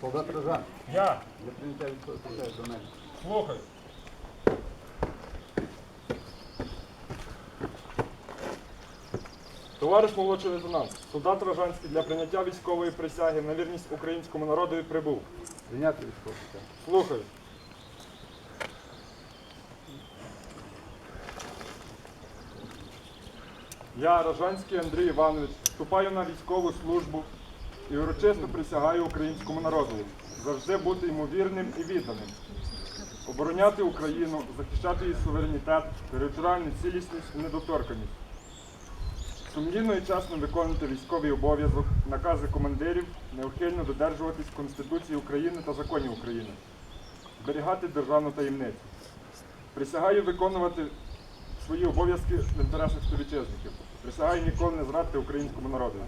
Солдат Рожан, Я. для прийняття військової до мене. Слухай. Товариш молодший лейтенант, солдат Рожанський для прийняття військової присяги на вірність українському народові прибув. Прийняти військову присягу. Слухай. Я, Рожанський Андрій Іванович, вступаю на військову службу і урочисто присягаю українському народу завжди бути йому вірним і відданим, обороняти Україну, захищати її суверенітет, територіальну цілісність і недоторканність, сумлінно і чесно виконувати військовий обов'язок, накази командирів, неухильно додержуватись Конституції України та законів України, зберігати державну таємницю. Присягаю виконувати свої обов'язки в інтересах співвітчизників. Присягаю ніколи не зрадити українському народу.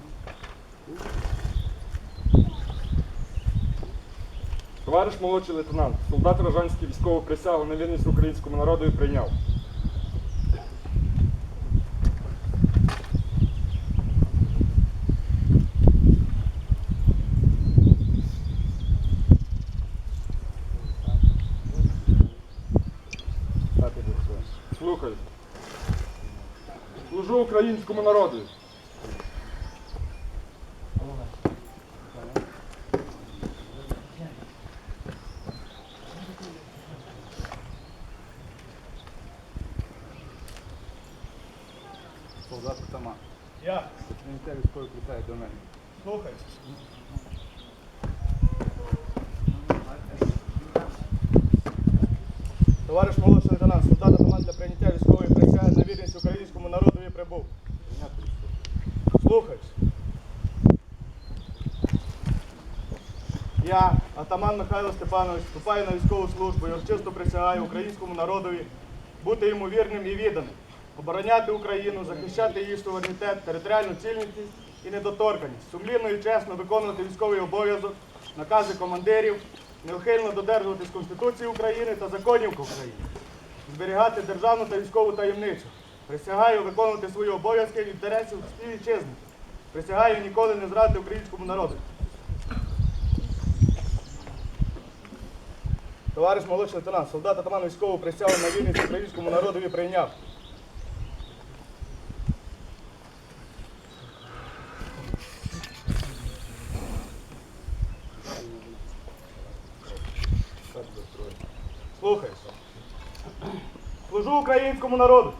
Товариш молодший лейтенант, солдат Рожанський військову присягу на вірність українському народу і прийняв. Слухай. Служу українському народу. Солдат Атаман, Я. прийняття військової присяги до мене. Слухай. Товариш молодший лейтенант, солдат атаман для прийняття військової присяги на вірність українському народові прибув. Прийняти військову. Слухаюсь. Я, атаман Михайло Степанович, вступаю на військову службу і урочисто присягаю українському народові бути йому вірним і відданим, обороняти Україну, захищати її суверенітет, територіальну цілісність і недоторканність, сумлінно і чесно виконувати військовий обов'язок, накази командирів, неухильно додержуватись Конституції України та законів України, зберігати державну та військову таємницю. Присягаю виконувати свої обов'язки в інтересів співвітчизників. Присягаю ніколи не зрадити українському народу. Товариш молодший лейтенант, солдат атаман військову присягу на вірність українському народові прийняв. Слухай. Служу українському народу.